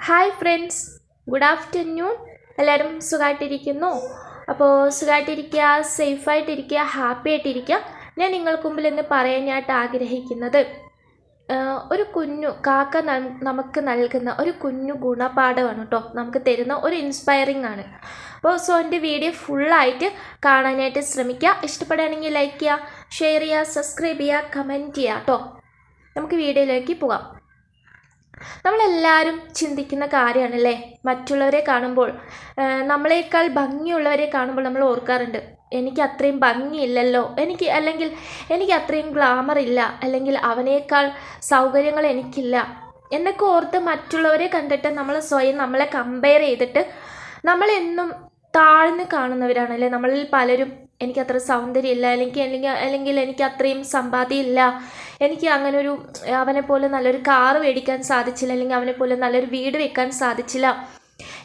Hi friends good afternoon എല്ലാവരും സുഖമായിട്ടിരിക്കുന്നു അപ്പോൾ സുഖമായിട്ടിരിക്കുക സേഫായിട്ടിരിക്കുക ഹാപ്പി ആയിട്ടിരിക്കുക ഞാൻ നിങ്ങൾക്ക് മുമ്പിൽ ഇന്ന് പറയാനായിട്ട് ആഗ്രഹിക്കുന്നത് ഒരു കുഞ്ഞു കാക്ക നമുക്ക് നൽകുന്ന ഒരു കുഞ്ഞു ഗുണപാഠമാണ് കേട്ടോ. നമുക്ക് തരുന്ന ഒരു ഇൻസ്പയറിംഗ് ആണ്. അപ്പോൾ സോ എന്റെ വീഡിയോ ഫുള്ളായിട്ട് കാണാനായിട്ട് ശ്രമിക്കുക. ഇഷ്ടപ്പെടുകയാണെങ്കിൽ ലൈക്ക് ചെയ്യുക ഷെയർ ചെയ്യുക സബ്സ്ക്രൈബ് ചെയ്യുക കമന്റ് ചെയ്യുക കേട്ടോ. നമുക്ക് വീഡിയോയിലേക്ക് പോകാം. നമ്മളെല്ലാവരും ചിന്തിക്കുന്ന കാര്യമാണല്ലേ മറ്റുള്ളവരെ കാണുമ്പോൾ നമ്മളേക്കാൾ ഭംഗിയുള്ളവരെ കാണുമ്പോൾ നമ്മൾ ഓർക്കാറുണ്ട്. എനിക്ക് അത്രയും ഭംഗിയില്ലല്ലോ. എനിക്ക് അല്ലെങ്കിൽ എനിക്ക് അത്രയും ഗ്ലാമർ ഇല്ല. അല്ലെങ്കിൽ അവനേക്കാൾ സൗകര്യങ്ങൾ എനിക്കില്ല. എന്നൊക്കെ ഓർത്ത് മറ്റുള്ളവരെ കണ്ടിട്ട് നമ്മൾ സ്വയം നമ്മളെ കമ്പയർ ചെയ്തിട്ട് നമ്മളെന്നും താഴ്ന്ന് കാണുന്നവരാണ് അല്ലെ നമ്മളിൽ പലരും എനിക്ക് അത്ര സൗന്ദര്യമില്ല അല്ലെങ്കിൽ അല്ലെങ്കിൽ അല്ലെങ്കിൽ എനിക്ക് അത്രയും സമ്പാദ്യമില്ല എനിക്ക് അങ്ങനെ ഒരു അവനെ പോലെ നല്ലൊരു കാറ് മേടിക്കാൻ സാധിച്ചില്ല അല്ലെങ്കിൽ അവനെ പോലെ നല്ലൊരു വീട് വെക്കാൻ സാധിച്ചില്ല.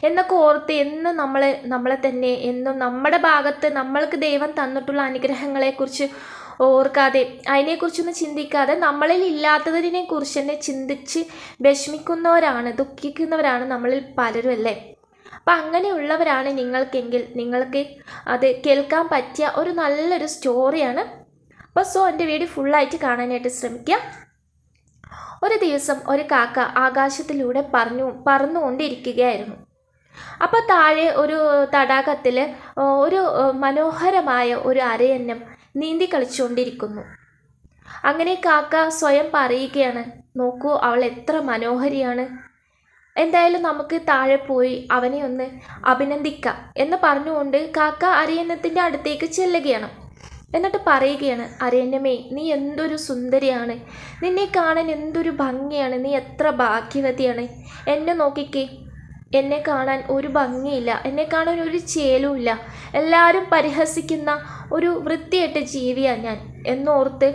എന്നൊക്കെ ഓർത്ത് എന്നും നമ്മൾ നമ്മളെ തന്നെ എന്നും നമ്മുടെ ഭാഗത്ത് നമ്മൾക്ക് ദൈവം തന്നിട്ടുള്ള അനുഗ്രഹങ്ങളെക്കുറിച്ച് ഓർക്കാതെ അതിനെക്കുറിച്ചൊന്നും ചിന്തിക്കാതെ നമ്മളിൽ ഇല്ലാത്തതിനെക്കുറിച്ച് തന്നെ ചിന്തിച്ച് വിഷമിക്കുന്നവരാണ് ദുഃഖിക്കുന്നവരാണ് നമ്മളിൽ പലരും അല്ലേ അപ്പം അങ്ങനെയുള്ളവരാണ് നിങ്ങൾക്കെങ്കിൽ. നിങ്ങൾക്ക് അത് കേൾക്കാൻ പറ്റിയ ഒരു നല്ലൊരു സ്റ്റോറിയാണ്. അപ്പോൾ സോ എന്റെ വീഡിയോ ഫുള്ളായിട്ട് കാണാനായിട്ട് ശ്രമിക്കുക ഒരു ദിവസം ഒരു കാക്ക ആകാശത്തിലൂടെ പറഞ്ഞു പറന്നുകൊണ്ടിരിക്കുകയായിരുന്നു. അപ്പോൾ താഴെ ഒരു തടാകത്തിൽ ഒരു മനോഹരമായ ഒരു അരയന്നം നീന്തി കളിച്ചുകൊണ്ടിരിക്കുന്നു. അങ്ങനെ കാക്ക സ്വയം പറയുകയാണ് നോക്കൂ അവൾ എത്ര മനോഹരിയാണ്. എന്തായാലും നമുക്ക് താഴെ പോയി അവനെ ഒന്ന് അഭിനന്ദിക്കാം എന്ന് പറഞ്ഞുകൊണ്ട് കാക്ക അരയന്നത്തിന്റെ അടുത്തേക്ക് ചെല്ലുകയാണ്. എന്നിട്ട് പറയുകയാണ് അരയന്നമേ നീ എന്തൊരു സുന്ദരിയാണ്. നിന്നെ കാണാൻ എന്തൊരു ഭംഗിയാണ്. നീ എത്ര ഭാഗ്യവതിയാണ്. എന്നെ നോക്കിക്കേ എന്നെ കാണാൻ ഒരു ഭംഗിയില്ല. എന്നെ കാണാൻ ഒരു ചേലുമില്ല എല്ലാവരും പരിഹസിക്കുന്ന ഒരു വൃത്തികെട്ട ജീവിയാണ് ഞാൻ എന്നോർത്ത്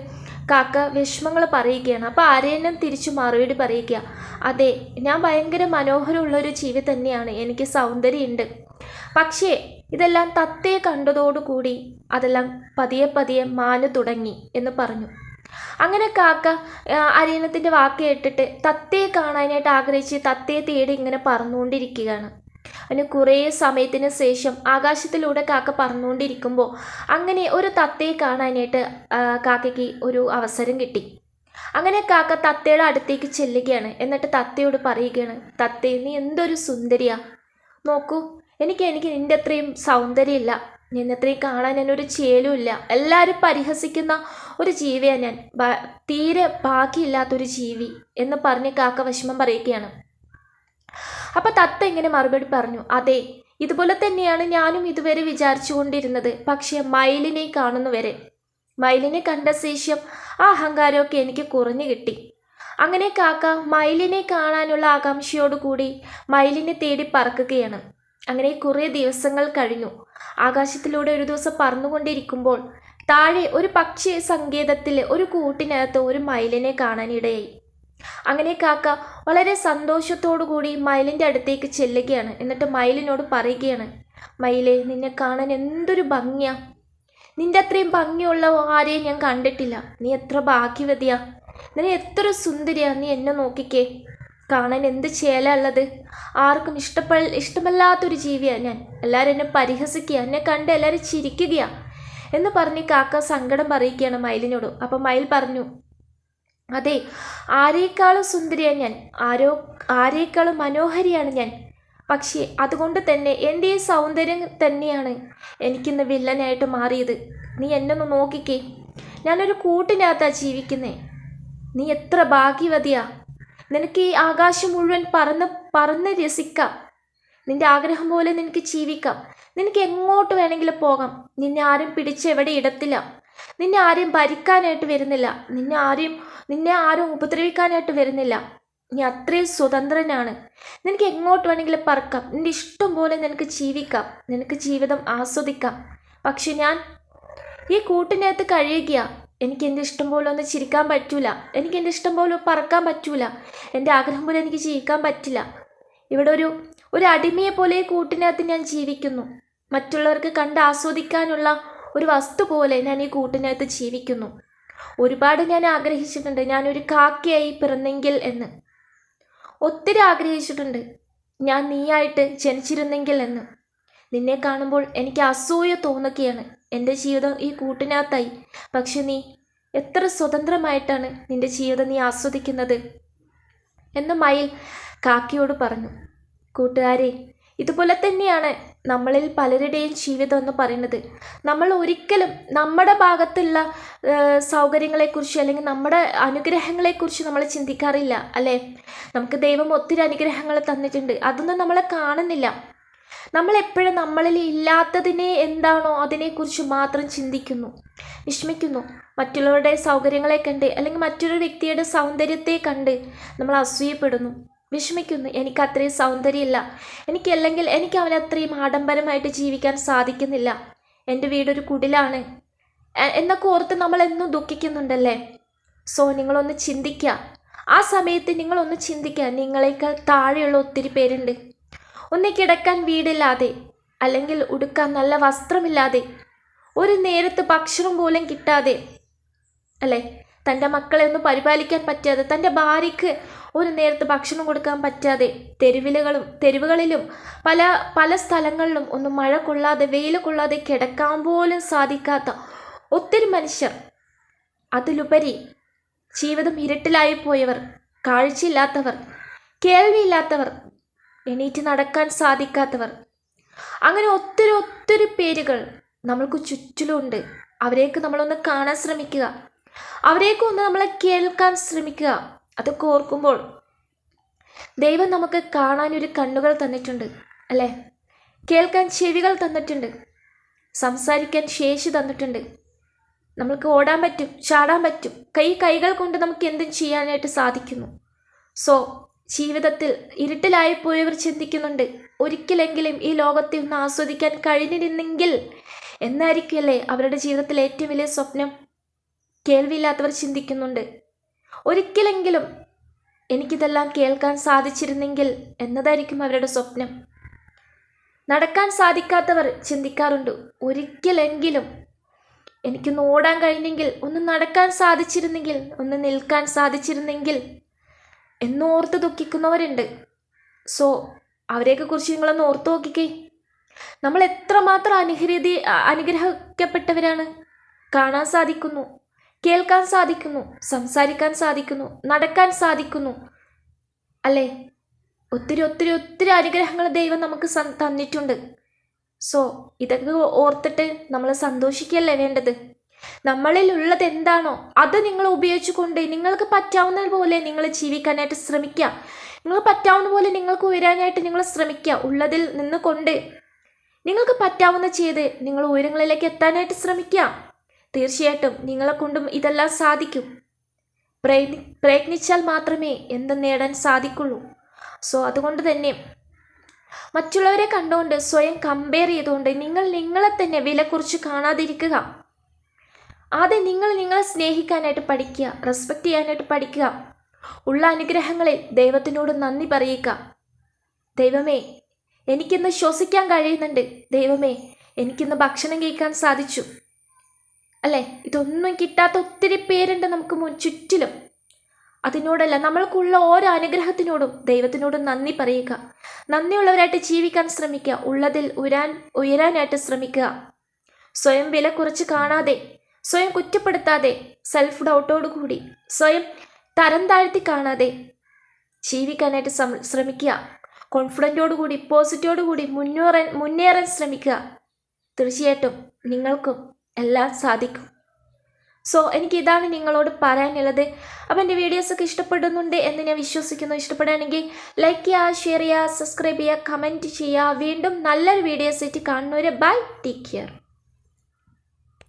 കാക്ക വിഷമങ്ങൾ പറയുകയാണ്. അപ്പോൾ ആരേനും തിരിച്ചു മറുപടി പറയുക? അതെ ഞാൻ ഭയങ്കര മനോഹരമുള്ള ഒരു ജീവി തന്നെയാണ്. എനിക്ക് സൗന്ദര്യമുണ്ട്. പക്ഷേ ഇതെല്ലാം തത്തയെ കണ്ടതോടുകൂടി അതെല്ലാം പതിയെ പതിയെ മാനു തുടങ്ങി എന്ന് പറഞ്ഞു. അങ്ങനെ കാക്ക അരീനത്തിന്റെ വാക്ക് കേട്ടിട്ട് തത്തയെ കാണാനായിട്ട് ആഗ്രഹിച്ച് തത്തയെ തേടി ഇങ്ങനെ പറന്നുകൊണ്ടിരിക്കുകയാണ്. അതിന് കുറേ സമയത്തിന് ശേഷം ആകാശത്തിലൂടെ കാക്ക പറന്നുകൊണ്ടിരിക്കുമ്പോൾ അങ്ങനെ ഒരു തത്തയെ കാണാനായിട്ട് കാക്കയ്ക്ക് ഒരു അവസരം കിട്ടി. അങ്ങനെ കാക്ക തത്തയുടെ അടുത്തേക്ക് ചെല്ലുകയാണ്. എന്നിട്ട് തത്തയോട് പറയുകയാണ് തത്തേ നീ എന്തൊരു സുന്ദരിയാ. നോക്കൂ എനിക്ക് എനിക്ക് നിന്റെ അത്രയും സൗന്ദര്യമില്ല. നിന്നത്രയും കാണാൻ എന്നൊരു ചേലുമില്ല. എല്ലാവരും പരിഹസിക്കുന്ന ഒരു ജീവിയാണ് ഞാൻ. തീരെ ബാക്കിയില്ലാത്തൊരു ജീവി എന്ന് പറഞ്ഞ് കാക്ക വിഷമം പറയുകയാണ്. അപ്പം തത്ത ഇങ്ങനെ മറുപടി പറഞ്ഞു അതെ ഇതുപോലെ തന്നെയാണ് ഞാനും ഇതുവരെ വിചാരിച്ചു കൊണ്ടിരുന്നത് പക്ഷേ മയിലിനെ കാണുന്നു വരെ. മയിലിനെ കണ്ട ശേഷം ആ അഹങ്കാരമൊക്കെ എനിക്ക് കുറഞ്ഞു കിട്ടി. അങ്ങനെ കാക്ക മയിലിനെ കാണാനുള്ള ആകാംക്ഷയോടുകൂടി മയിലിനെ തേടി പറക്കുകയാണ്. അങ്ങനെ കുറേ ദിവസങ്ങൾ കഴിഞ്ഞു. ആകാശത്തിലൂടെ ഒരു ദിവസം പറന്നുകൊണ്ടിരിക്കുമ്പോൾ താഴെ ഒരു പക്ഷി സങ്കേതത്തിൽ ഒരു കൂട്ടിനകത്ത് ഒരു മയിലിനെ കാണാനിടയായി. അങ്ങനെ കാക്ക വളരെ കൂടി മയിലിന്റെ അടുത്തേക്ക് ചെല്ലുകയാണ്. എന്നിട്ട് മയിലിനോട് പറയുകയാണ് മയിലെ നിന്നെ കാണാൻ എന്തൊരു ഭംഗിയാ. നിന്റെ അത്രയും ഭംഗിയുള്ള ആരെയും ഞാൻ കണ്ടിട്ടില്ല. നീ എത്ര ഭാഗ്യവതിയാ. നീ എത്ര സുന്ദരിയാ. നീ എന്നെ നോക്കിക്കേ. കാണാൻ എന്ത് ചേല ആർക്കും ഇഷ്ടപ്പെ ഇഷ്ടമല്ലാത്തൊരു ജീവിയാണ് ഞാൻ. എല്ലാവരും എന്നെ പരിഹസിക്കുക എന്നെ കണ്ട് എല്ലാവരും ചിരിക്കുകയാണ് എന്ന് പറഞ്ഞ് കാക്ക സങ്കടം പറയുകയാണ് മയിലിനോട്. അപ്പം മയിൽ പറഞ്ഞു അതെ ആരേക്കാളും സുന്ദരിയാണ് ഞാൻ. ആരോ ആരേക്കാളും മനോഹരിയാണ് ഞാൻ. പക്ഷേ അതുകൊണ്ട് തന്നെ എന്റെ ഈ സൗന്ദര്യം തന്നെയാണ് എനിക്കിന്ന് വില്ലനായിട്ട് മാറിയത്. നീ എന്നെ ഒന്ന് നോക്കിക്കേ. ഞാനൊരു കൂട്ടിനകത്താണ് ജീവിക്കുന്നത് നീ എത്ര ഭാഗ്യവതിയാ. നിനക്ക് ഈ ആകാശം മുഴുവൻ പറന്ന് പറന്ന് രസിക്കാം. നിന്റെ ആഗ്രഹം പോലെ നിനക്ക് ജീവിക്കാം. നിനക്ക് എങ്ങോട്ട് വേണമെങ്കിലും പോകാം. നിന്നെ ആരും പിടിച്ച് എവിടെ ഇടത്തില്ല. നിന്നെ ആരെയും ഭരിക്കാനായിട്ട് വരുന്നില്ല. നിന്നെ ആരെയും നിന്നെ ആരും ഉപദ്രവിക്കാനായിട്ട് വരുന്നില്ല. നീ അത്രയും സ്വതന്ത്രനാണ്. നിനക്ക് എങ്ങോട്ട് വേണമെങ്കിലും പറക്കാം. നിന്റെ ഇഷ്ടം പോലെ നിനക്ക് ജീവിക്കാം. നിനക്ക് ജീവിതം ആസ്വദിക്കാം. പക്ഷെ ഞാൻ ഈ കൂട്ടിനകത്ത് കഴിയുകയാ. എനിക്ക് എന്റെ ഇഷ്ടം പോലെ ഒന്ന് ചിരിക്കാൻ പറ്റൂല. എനിക്ക് എന്റെ ഇഷ്ടം പോലെ പറക്കാൻ പറ്റൂല. എന്റെ ആഗ്രഹം പോലെ എനിക്ക് ജീവിക്കാൻ പറ്റില്ല. ഇവിടെ ഒരു ഒരു അടിമയെ പോലെ കൂട്ടിനകത്ത് ഞാൻ ജീവിക്കുന്നു. മറ്റുള്ളവർക്ക് കണ്ട് ആസ്വദിക്കാനുള്ള ഒരു വസ്തു പോലെ ഞാൻ ഈ കൂട്ടിനകത്ത് ജീവിക്കുന്നു. ഒരുപാട് ഞാൻ ആഗ്രഹിച്ചിട്ടുണ്ട്. ഞാനൊരു കാക്കയായി പിറന്നെങ്കിൽ എന്ന്. ഒത്തിരി ആഗ്രഹിച്ചിട്ടുണ്ട്. ഞാൻ നീയായിട്ട് ജനിച്ചിരുന്നെങ്കിൽ എന്ന്. നിന്നെ കാണുമ്പോൾ എനിക്ക് അസൂയ തോന്നുകയാണ്. എന്റെ ജീവിതം ഈ കൂട്ടിനകത്തായി. പക്ഷെ നീ എത്ര സ്വതന്ത്രമായിട്ടാണ് നിന്റെ ജീവിതം നീ ആസ്വദിക്കുന്നത്? എന്ന് മയിൽ കാക്കിയോട് പറഞ്ഞു. കൂട്ടുകാരെ ഇതുപോലെ തന്നെയാണ് നമ്മളിൽ പലരുടെയും ജീവിതം എന്ന് പറയുന്നത്. നമ്മൾ ഒരിക്കലും നമ്മുടെ ഭാഗത്തുള്ള സൗകര്യങ്ങളെക്കുറിച്ച് അല്ലെങ്കിൽ നമ്മുടെ അനുഗ്രഹങ്ങളെക്കുറിച്ച് നമ്മൾ ചിന്തിക്കാറില്ല അല്ലേ? നമുക്ക് ദൈവം ഒത്തിരി അനുഗ്രഹങ്ങൾ തന്നിട്ടുണ്ട്. അതൊന്നും നമ്മളെ കാണുന്നില്ല. നമ്മൾ എപ്പോഴും നമ്മളിൽ ഇല്ലാത്തതിനെ എന്താണോ അതിനെക്കുറിച്ച് മാത്രം ചിന്തിക്കുന്നു വിഷമിക്കുന്നു. മറ്റുള്ളവരുടെ സൗകര്യങ്ങളെ കണ്ട് അല്ലെങ്കിൽ മറ്റൊരു വ്യക്തിയുടെ സൗന്ദര്യത്തെ കണ്ട് നമ്മൾ അസൂയപ്പെടുന്നു വിഷമിക്കുന്നു. എനിക്ക് അത്രയും സൗന്ദര്യമില്ല. എനിക്ക് അല്ലെങ്കിൽ എനിക്ക് അവനത്രയും ആഡംബരമായിട്ട് ജീവിക്കാൻ സാധിക്കുന്നില്ല. എന്റെ വീടൊരു കുടിലാണ്. എന്നൊക്കെ ഓർത്ത് നമ്മളെന്നും ദുഃഖിക്കുന്നുണ്ടല്ലേ? സോ നിങ്ങളൊന്ന് ചിന്തിക്കുക. ആ സമയത്ത് നിങ്ങളൊന്ന് ചിന്തിക്കുക. നിങ്ങളെക്കാൾ താഴെയുള്ള ഒത്തിരി പേരുണ്ട്. ഒന്ന് കിടക്കാൻ വീടില്ലാതെ അല്ലെങ്കിൽ ഉടുക്കാൻ നല്ല വസ്ത്രമില്ലാതെ ഒരു നേരത്ത് ഭക്ഷണം പോലും കിട്ടാതെ അല്ലേ? തന്റെ മക്കളെ ഒന്ന് പരിപാലിക്കാൻ പറ്റാതെ തന്റെ ഭാര്യയ്ക്ക് ഒരു നേരത്ത് ഭക്ഷണം കൊടുക്കാൻ പറ്റാതെ തെരുവിലുകളും തെരുവുകളിലും പല പല സ്ഥലങ്ങളിലും ഒന്ന് മഴ കൊള്ളാതെ വെയിൽ കൊള്ളാതെ കിടക്കാൻ പോലും സാധിക്കാത്ത ഒത്തിരി മനുഷ്യർ. അതിലുപരി ജീവിതം ഇരുട്ടിലായി പോയവർ കാഴ്ചയില്ലാത്തവർ കേൾവിയില്ലാത്തവർ എണീറ്റ് നടക്കാൻ സാധിക്കാത്തവർ. അങ്ങനെ ഒത്തിരി ഒത്തിരി പേരുകൾ നമ്മൾക്ക് ചുറ്റിലുണ്ട്. അവരെയൊക്കെ നമ്മളൊന്ന് കാണാൻ ശ്രമിക്കുക. അവരെയൊക്കെ ഒന്ന് നമ്മളെ കേൾക്കാൻ ശ്രമിക്കുക. അതൊക്കെ ഓർക്കുമ്പോൾ ദൈവം നമുക്ക് കാണാൻ ഒരു കണ്ണുകൾ തന്നിട്ടുണ്ട് അല്ലേ? കേൾക്കാൻ ചെവികൾ തന്നിട്ടുണ്ട് സംസാരിക്കാൻ ശേഷി തന്നിട്ടുണ്ട്. നമ്മൾക്ക് ഓടാൻ പറ്റും ചാടാൻ പറ്റും. കൈ കൈകൾ കൊണ്ട് നമുക്ക് എന്തും ചെയ്യാനായിട്ട് സാധിക്കുന്നു. സോ ജീവിതത്തിൽ ഇരുട്ടിലായി പോയവർ ചിന്തിക്കുന്നുണ്ട്. ഒരിക്കലെങ്കിലും ഈ ലോകത്തെ ഒന്ന് ആസ്വദിക്കാൻ കഴിഞ്ഞിരുന്നെങ്കിൽ എന്നായിരിക്കുമല്ലേ അവരുടെ ജീവിതത്തിലെ ഏറ്റവും വലിയ സ്വപ്നം? കേൾവിയില്ലാത്തവർ ചിന്തിക്കുന്നുണ്ട്. ഒരിക്കലെങ്കിലും എനിക്കിതെല്ലാം കേൾക്കാൻ സാധിച്ചിരുന്നെങ്കിൽ എന്നതായിരിക്കും അവരുടെ സ്വപ്നം. നടക്കാൻ സാധിക്കാത്തവർ ചിന്തിക്കാറുണ്ട്. ഒരിക്കലെങ്കിലും എനിക്കൊന്ന് ഓടാൻ കഴിഞ്ഞെങ്കിൽ ഒന്ന് നടക്കാൻ സാധിച്ചിരുന്നെങ്കിൽ ഒന്ന് നിൽക്കാൻ സാധിച്ചിരുന്നെങ്കിൽ എന്നോർത്ത് ദുഃഖിക്കുന്നവരുണ്ട്. സോ അവരെയൊക്കെ കുറിച്ച് നിങ്ങളൊന്ന് ഓർത്ത് നോക്കിക്കേ. നമ്മൾ എത്രമാത്രം അനുഗ്രഹീതി അനുഗ്രഹിക്കപ്പെട്ടവരാണ്. കാണാൻ സാധിക്കുന്നു കേൾക്കാൻ സാധിക്കുന്നു സംസാരിക്കാൻ സാധിക്കുന്നു നടക്കാൻ സാധിക്കുന്നു. അല്ലേ? ഒത്തിരി ഒത്തിരി ഒത്തിരി അനുഗ്രഹങ്ങൾ ദൈവം നമുക്ക് തന്നിട്ടുണ്ട്. സോ ഇതൊക്കെ ഓർത്തിട്ട് നമ്മൾ സന്തോഷിക്കുകയല്ലേ വേണ്ടത്? നമ്മളിൽ ഉള്ളത് എന്താണോ അത് നിങ്ങൾ ഉപയോഗിച്ചുകൊണ്ട് നിങ്ങൾക്ക് പറ്റാവുന്ന പോലെ നിങ്ങൾ ജീവിക്കാനായിട്ട് ശ്രമിക്കുക. നിങ്ങൾ പറ്റാവുന്ന പോലെ നിങ്ങൾക്ക് ഉയരാനായിട്ട് നിങ്ങൾ ശ്രമിക്കുക. ഉള്ളതിൽ നിന്ന് കൊണ്ട് നിങ്ങൾക്ക് പറ്റാവുന്ന ചെയ്ത് നിങ്ങൾ ഉയരങ്ങളിലേക്ക് എത്താനായിട്ട് ശ്രമിക്കുക. തീർച്ചയായിട്ടും നിങ്ങളെ കൊണ്ടും ഇതെല്ലാം സാധിക്കും. പ്രയത്നി പ്രയത്നിച്ചാൽ മാത്രമേ എന്തും നേടാൻ സാധിക്കുള്ളൂ. സോ അതുകൊണ്ട് തന്നെ മറ്റുള്ളവരെ കണ്ടുകൊണ്ട് സ്വയം കമ്പയർ ചെയ്തുകൊണ്ട് നിങ്ങൾ നിങ്ങളെ തന്നെ വില കുറിച്ച് കാണാതിരിക്കുക. ആദ്യം നിങ്ങൾ നിങ്ങളെ സ്നേഹിക്കാനായിട്ട് പഠിക്കുക റെസ്പെക്റ്റ് ചെയ്യാനായിട്ട് പഠിക്കുക. ഉള്ള അനുഗ്രഹങ്ങളിൽ ദൈവത്തിനോട് നന്ദി പറയുക. ദൈവമേ എനിക്കിന്ന് ശ്വസിക്കാൻ കഴിയുന്നുണ്ട്. ദൈവമേ എനിക്കിന്ന് ഭക്ഷണം കഴിക്കാൻ സാധിച്ചു. അല്ലേ? ഇതൊന്നും കിട്ടാത്ത ഒത്തിരി പേരുണ്ട് നമുക്ക് മുൻ ചുറ്റിലും. അതിനോടല്ല നമ്മൾക്കുള്ള ഓരോ അനുഗ്രഹത്തിനോടും ദൈവത്തിനോടും നന്ദി പറയുക. നന്ദിയുള്ളവരായിട്ട് ജീവിക്കാൻ ശ്രമിക്കുക. ഉള്ളതിൽ ഉരാൻ ഉയരാനായിട്ട് ശ്രമിക്കുക. സ്വയം വില കുറച്ച് കാണാതെ സ്വയം കുറ്റപ്പെടുത്താതെ സെൽഫ് ഡൗട്ടോട് കൂടി സ്വയം തരം താഴ്ത്തി കാണാതെ ജീവിക്കാനായിട്ട് ശ്രമിക്കുക. കോൺഫിഡന്റോടുകൂടി കൂടി പോസിറ്റീവോട് കൂടി മുന്നേറാൻ മുന്നേറാൻ ശ്രമിക്കുക. തീർച്ചയായിട്ടും നിങ്ങൾക്കും എല്ലാം സാധിക്കും. സോ എനിക്ക് ഇതാണ് നിങ്ങളോട് പറയാനുള്ളത്. അപ്പോൾ എന്റെ വീഡിയോസൊക്കെ ഇഷ്ടപ്പെടുന്നുണ്ട് എന്ന് ഞാൻ വിശ്വസിക്കുന്നു. ഇഷ്ടപ്പെടുകയാണെങ്കിൽ ലൈക്ക് ചെയ്യുക ഷെയർ ചെയ്യുക സബ്സ്ക്രൈബ് ചെയ്യുക കമന്റ് ചെയ്യുക. വീണ്ടും നല്ലൊരു വീഡിയോസ് ആയിട്ട് കാണുന്നവരെ ബൈ ടേക്ക് കെയർ